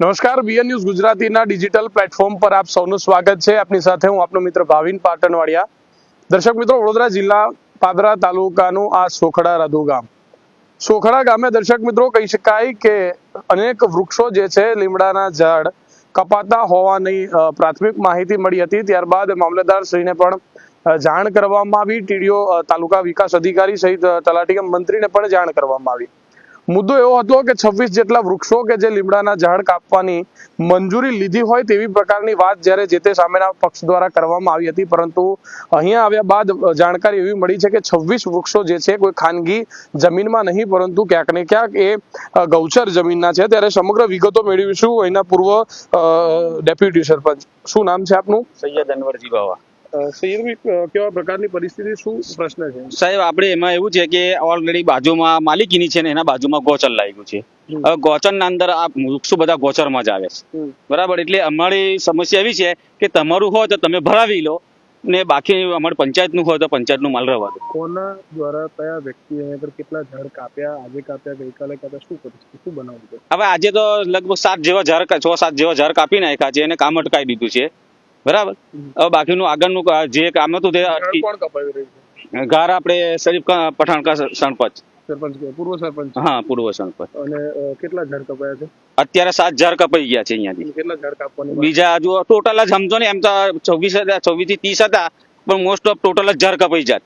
નમસ્કાર BN news ગુજરાતીના digital platform પર આપ સૌનું સ્વાગત છે. આપની સાથે હું આપનો મિત્ર ભાવિન પાટણવાડિયા. દર્શક મિત્રો વડોદરા જિલ્લા પાદરા તાલુકાનું આ સોખડા રધુ ગામ. સોખડા ગામે દર્શક મિત્રો કહી શકાય કે અનેક વૃક્ષો જે છે લીમડાના ઝાડ કપાતા હોવાની પ્રાથમિક માહિતી મળી હતી. ત્યારબાદ મામલતદાર શ્રીને પણ જાણ કરવામાં આવી. ટીડીઓ તાલુકા વિકાસ અધિકારી સહિત અ, તલાટી મંત્રીને પણ જાણ કરવામાં આવી. મુદ્દો એવો હતો કે છવ્વીસ જેટલા વૃક્ષો કે જે લીમડાના ઝાડ કાપવાની મંજૂરી લીધી હોય તેવી પ્રકારની વાત જ્યારે જે તે સામેના પક્ષ દ્વારા કરવામાં આવી હતી. પરંતુ અહીંયા આવ્યા બાદ જાણકારી એવી મળી છે કે છવ્વીસ વૃક્ષો જે છે કોઈ ખાનગી જમીનમાં નહીં, પરંતુ ક્યાંક ને ક્યાંક એ ગૌચર જમીનના છે. ત્યારે સમગ્ર વિગતો મેળવીશું અહીંના પૂર્વ ડેપ્યુટી સરપંચ. શું નામ છે આપનું? સૈયદ અનવરજી બાવા. કેવા પ્રકારની પરિસ્થિતિ શું પ્રશ્ન છે? સાહેબ આપણે એમાં એવું છે કે ઓલરેડી બાજુમાં માલિકીની છે ને એના બાજુમાં ગોચર લાગ્યું છે. હવે ગોચરના અંદર આ વૃક્ષો બધા ગોચરમાં જ આવે છે. બરાબર? એટલે અમારી સમસ્યા એવી છે કે તમારું હોય તો તમે ભરાવી લો ને બાકી અમારી પંચાયતનું હોય તો પંચાયતનું માલ રહેવા દો. કોના દ્વારા કયા વ્યક્તિ આગળ કેટલા ઝાડ કાપ્યા આજે કાપ્યા ગઈકાલે કાપ્યા શું પરિસ્થિતિ શું બનાવ્યું હવે આજે તો લગભગ સાત જેવા ઝાડ છ સાત જેવા ઝાડ કાપી નાખ્યા છે એને કામ અટકાવી દીધું છે. બરાબર? હવે બાકીનું આગળનું જે કામ હતું તે ઘર આપણે શરીફ પઠાણકા સરપંચ. સરપંચ પૂર્વ સરપંચ? હા પૂર્વ સરપંચ. અને કેટલા ઝાડ કપાયા છે? અત્યારે સાત ઝાડ કપાઈ ગયા છે અહીંયાથી. કેટલા ઝાડ કાપવાની બીજા હજુ ટોટલ જ સમજો ને એમ તો છવ્વીસ હતા છવ્વીસથી ત્રીસ હતા પણ મોસ્ટ ઓફ ટોટલ જ ઝાડ કપાઈ જાત.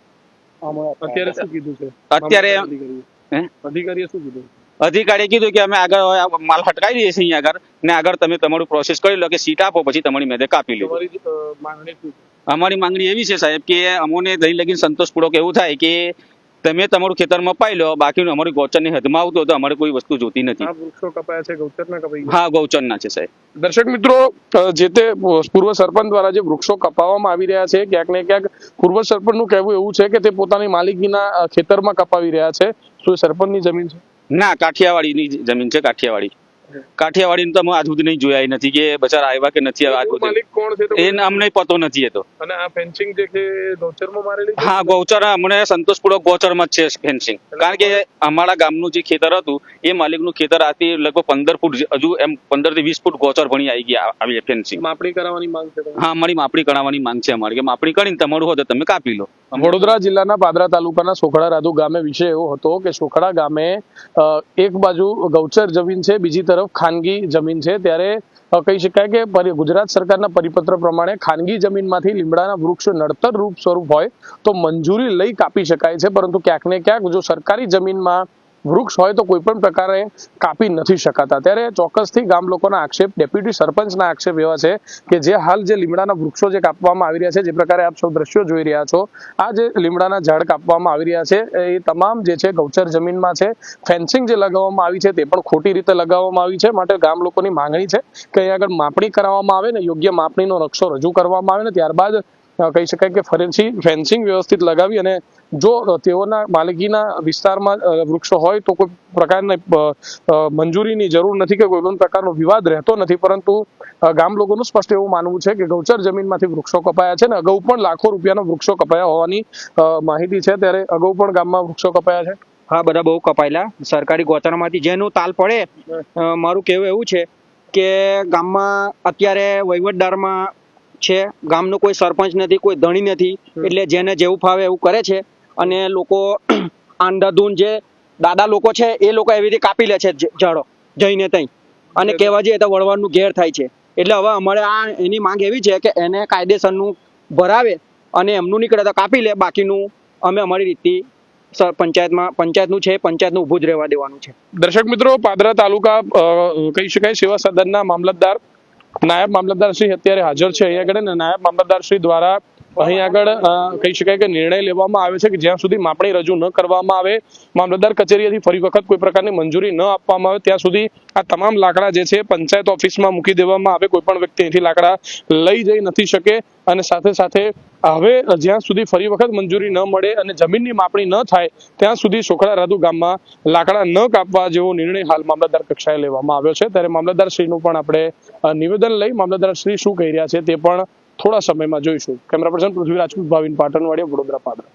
અત્યારે શું કીધું છે? અત્યારે- મામલતદાર અધિકારીએ? હે? અધિકારીએ શું કીધું? અધિકારીએ કીધું કે અમે આગળ માલ હટકાવી દઈએ છીએ અહીંયા આગળ ને આગળ તમે તમારું પ્રોસેસ કરી લો કે સીટ આપો પછી તમારી મેદે કાપી લો? અમારી માંગણી એવી છે સાહેબ કે અમોને દહીં લગીને સંતોષપૂર્વક એવું થાય કે તમે તમારું ખેતરમાં પાઈ લો બાકીનું અમારી ગૌચરની હદમાં આવતું તો અમારે કોઈ વસ્તુ જોતી નથી. વૃક્ષો કપાયા છે ગૌચરના કપાઈ હા ગૌચરના છે સાહેબ. દર્શક મિત્રો જે તે પૂર્વ સરપંચ દ્વારા જે વૃક્ષો કપાવવામાં આવી રહ્યા છે ક્યાંક ને ક્યાંક પૂર્વ સરપંચનું કહેવું એવું છે કે તે પોતાની માલિકીના ખેતરમાં કપાવી રહ્યા છે. શું સરપંચની જમીન છે? ના કાઠિયાવાડીની જમીન છે કાઠિયાવાડી. કાઠિયાવાડી તો અમે આજ સુધી નહીં જોયા નથી કે બચારા આવ્યા કે નથી આવ્યા આજ સુધી. માલિક કોણ છે તો એ અમને પતો નથી એ તો. અને આ ફેન્સિંગ જે કે ગૌચરમાં મારેલી હા ગૌચર અમને સંતોષપૂર્વક ગૌચરમાં જ છે ફેન્સિંગ. કારણ કે અમારા ગામનું જે ખેતર હતું એ માલિકનું ખેતર આથી લગભગ પંદર ફૂટ હજુ એમ પંદરથી વીસ ફૂટ ગૌચર ભણી આવી ગયા આવી ફેન્સિંગ. માપણી કરાવવાની માંગ છે હા અમારી માપણી કરાવવાની માંગ છે અમારી કે માપણી કરીને તમારું હોય તો તમે કાપી લો. વડોદરા જિલ્લાના પાદરા તાલુકાના સોખડા રાધુ ગામે વિષય એવો હતો કે સોખડા ગામે એક બાજુ ગૌચર જમીન છે બીજી તરફ ખાનગી જમીન છે. ત્યારે કહી શકાય કે ગુજરાત સરકારના પરિપત્ર પ્રમાણે ખાનગી જમીનમાંથી લીમડાના વૃક્ષ નડતર રૂપ સ્વરૂપ હોય તો મંજૂરી લઈ કાપી શકાય છે. પરંતુ ક્યાંક ને ક્યાંક જો સરકારી જમીનમાં વૃક્ષ હોય તો કોઈ પણ પ્રકારે કાપી નથી શકાતા. ત્યારે ચોક્કસથી ગામ લોકોના આક્ષેપ, ડેપ્યુટી સરપંચના આક્ષેપ એવા છે કે જે હાલ જે લીમડાના વૃક્ષો જે કાપવામાં આવી રહ્યા છે, જે પ્રકારે આપ સૌ દ્રશ્યો જોઈ રહ્યા છો, આ જે લીમડાના ઝાડ કાપવામાં આવી રહ્યા છે, એ તમામ જે છે ગૌચર જમીનમાં છે, ફેન્સિંગ જે લગાવવામાં આવી છે તે પણ ખોટી રીતે લગાવવામાં આવી છે. માટે ગામ લોકોની માંગણી છે કે અહીં આગળ માપણી કરાવવામાં આવે ને યોગ્ય માપણીનો નકશો રજૂ કરવામાં આવે ને ત્યારબાદ કહી શકાય કે ફરીથી ફેન્સિંગ વ્યવસ્થિત લગાવી અને જો તેઓના માલિકીના વિસ્તારમાં વૃક્ષો હોય તો કોઈ પ્રકારની મંજૂરીની જરૂર નથી કે કોઈ પણ પ્રકારનો વિવાદ રહેતો નથી. પરંતુ ગામ લોકોનું સ્પષ્ટ એવું માનવું છે કે ગૌચર જમીનમાંથી વૃક્ષો કપાયા છે ને અગાઉ પણ લાખો રૂપિયાના વૃક્ષો કપાયા હોવાની માહિતી છે. ત્યારે અગાઉ પણ ગામમાં વૃક્ષો કપાયા છે. હા, બધા બહુ કપાયેલા. સરકારી ગોચરમાંથી જેનું તાલ પડે મારું કહેવું એવું છે કે ગામમાં અત્યારે વહીવટદારમાં છે. ગામનો કોઈ સરપંચ નથી કોઈ ધણી નથી. એટલે જેને જેવું ફાવે એવું કરે છે. અને લોકો આંધાધૂન જે દાદા લોકો છે એ લોકો એવી રીતે કાપી લે છે ઝાડો જઈને તઈ. અને કહેવા જઈએ તો વળવાનું ઘેર થાય છે. એટલે હવે અમારે આ એની માંગ એવી છે કે એને કાયદેસરનું ભરાવે અને એમનું નીકળે તો કાપી લે. બાકીનું અમે અમારી રીતથી પંચાયતમાં પંચાયતનું છે પંચાયતનું ઊભું જ રહેવા દેવાનું છે. દર્શક મિત્રો પાદરા તાલુકા કહી શકાય સેવા સદનના મામલતદાર નાયબ મામલતદાર શ્રી અત્યારે હાજર છે. અહીંયા આગળ અને નાયબ મામલતદાર શ્રી દ્વારા અહીં આગળ કહી શકાય કે નિર્ણય લેવામાં આવે છે કે જ્યાં સુધી માપણી રજૂ ન કરવામાં આવે, મામલતદાર કચેરીએથી ફરી વખત કોઈ પ્રકારની મંજૂરી ન આપવામાં આવે, ત્યાં સુધી આ તમામ લાકડા જે છે પંચાયત ઓફિસમાં મૂકી દેવામાં આવે. કોઈ પણ વ્યક્તિ અહીંથી લાકડા લઈ જઈ નથી શકે અને સાથે સાથે હવે જ્યાં સુધી ફરી વખત મંજૂરી ન મળે અને જમીનની માપણી ન થાય, ત્યાં સુધી સોખડા રાધુ ગામમાં લાકડા ન કાપવા જેવો નિર્ણય હાલ મામલતદાર કક્ષાએ લેવામાં આવ્યો છે. ત્યારે મામલતદાર શ્રીનું પણ આપણે નિવેદન લઈ મામલતદાર શ્રી શું કહી રહ્યા છે તે પણ થોડા સમયમાં જોઈશું. Camera person Prithvi Rajput Bhavin Patanvadiya, Vadodara Padra.